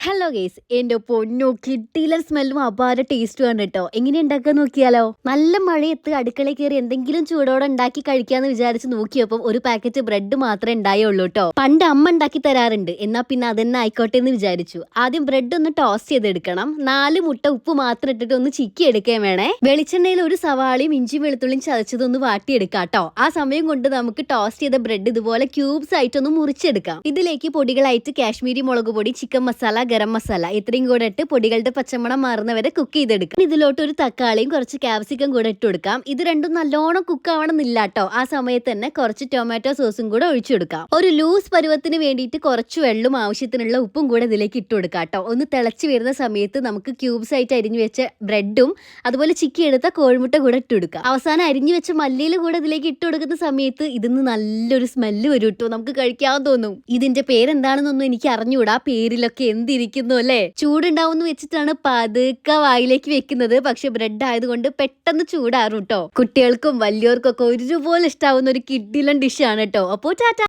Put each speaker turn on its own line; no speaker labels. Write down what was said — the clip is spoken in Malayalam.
ഹലോ ഗേസ് എന്റെ പൊന്നു കിട്ടിയില്ല സ്മെല്ലും അപാര ടേസ്റ്റും ആണ് കേട്ടോ. എങ്ങനെ ഉണ്ടാക്കാൻ നോക്കിയാലോ? നല്ല മഴയത്ത് അടുക്കളയിൽ കയറി എന്തെങ്കിലും ചൂടോടെ ഉണ്ടാക്കി കഴിക്കാന്ന് വിചാരിച്ച് നോക്കിയപ്പോൾ ഒരു പാക്കറ്റ് ബ്രെഡ് മാത്രമേ ഉണ്ടായുള്ളൂ കേട്ടോ. പണ്ട് അമ്മ ഉണ്ടാക്കി തരാറുണ്ട്. എന്നാ പിന്നെ അതന്നെ ആയിക്കോട്ടെ എന്ന് വിചാരിച്ചു. ആദ്യം ബ്രെഡ് ഒന്ന് ടോസ്റ്റ് ചെയ്തെടുക്കണം. നാല് മുട്ട ഉപ്പ് മാത്രം ഇട്ടിട്ട് ഒന്ന് ചിക്കി എടുക്കുകയും വേണേ. വെളിച്ചെണ്ണയിൽ ഒരു സവാളയും ഇഞ്ചി വെളുത്തുള്ളിയും ചതച്ചതൊന്ന് വാട്ടിയെടുക്കാം കേട്ടോ. ആ സമയം കൊണ്ട് നമുക്ക് ടോസ്റ്റ് ചെയ്ത ബ്രെഡ് ഇതുപോലെ ക്യൂബ്സ് ആയിട്ടൊന്ന് മുറിച്ചെടുക്കാം. ഇതിലേക്ക് പൊടികളായിട്ട് കാശ്മീരി മുളക് പൊടി ചിക്കൻ മസാല ഗരം മസാല. ഇത്രയും കൂടെ ഇട്ട് പൊടികളുടെ പച്ചമണം മാറുന്നവരെ കുക്ക് ചെയ്തെടുക്കാം. ഇതിലോട്ട് ഒരു തക്കാളിയും കുറച്ച് ക്യാപ്സിക്കം കൂടെ ഇട്ട് കൊടുക്കാം. ഇത് രണ്ടും നല്ലോണം കുക്ക് ആവണമെന്നില്ല കേട്ടോ ആ സമയത്ത് തന്നെ കുറച്ച് ടൊമാറ്റോ സോസും കൂടെ ഒഴിച്ചു കൊടുക്കാം. ഒരു ലൂസ് പരുവത്തിന് വേണ്ടിയിട്ട് കുറച്ച് വെള്ളം ആവശ്യത്തിനുള്ള ഉപ്പും കൂടെ ഇതിലേക്ക് ഇട്ട് കൊടുക്കാം കേട്ടോ ഒന്ന് തിളച്ച് വരുന്ന സമയത്ത് നമുക്ക് ക്യൂബ്സ് ആയിട്ട് അരിഞ്ഞു വെച്ച ബ്രെഡും അതുപോലെ ചിക്കി എടുത്ത കോഴിമുട്ട കൂടെ ഇട്ട് കൊടുക്കാം. അവസാനം അരിഞ്ഞു വെച്ച മല്ലിയിൽ കൂടെ ഇതിലേക്ക് ഇട്ട് കൊടുക്കുന്ന സമയത്ത് ഇതിന്ന് നല്ലൊരു സ്മെല്ല് വരും കേട്ടോ നമുക്ക് കഴിക്കാൻ തോന്നും. ഇതിന്റെ പേരെന്താണെന്നൊന്നും എനിക്ക് അറിഞ്ഞുകൂടാ പേരിലൊക്കെ എന്തിരിക്കുന്നു അല്ലേ? ചൂടുണ്ടാവുമെന്ന് വെച്ചിട്ടാണ് പതുക്കെ വായിലേക്ക് വെക്കുന്നത്. പക്ഷെ ബ്രെഡ് ആയതുകൊണ്ട് പെട്ടെന്ന് ചൂടാറും കേട്ടോ കുട്ടികൾക്കും വലിയവർക്കും ഒക്കെ ഒരുപോലെ ഇഷ്ടാവുന്ന ഒരു കിഡിലൻ ആണ് കേട്ടോ അപ്പോ ടാറ്റ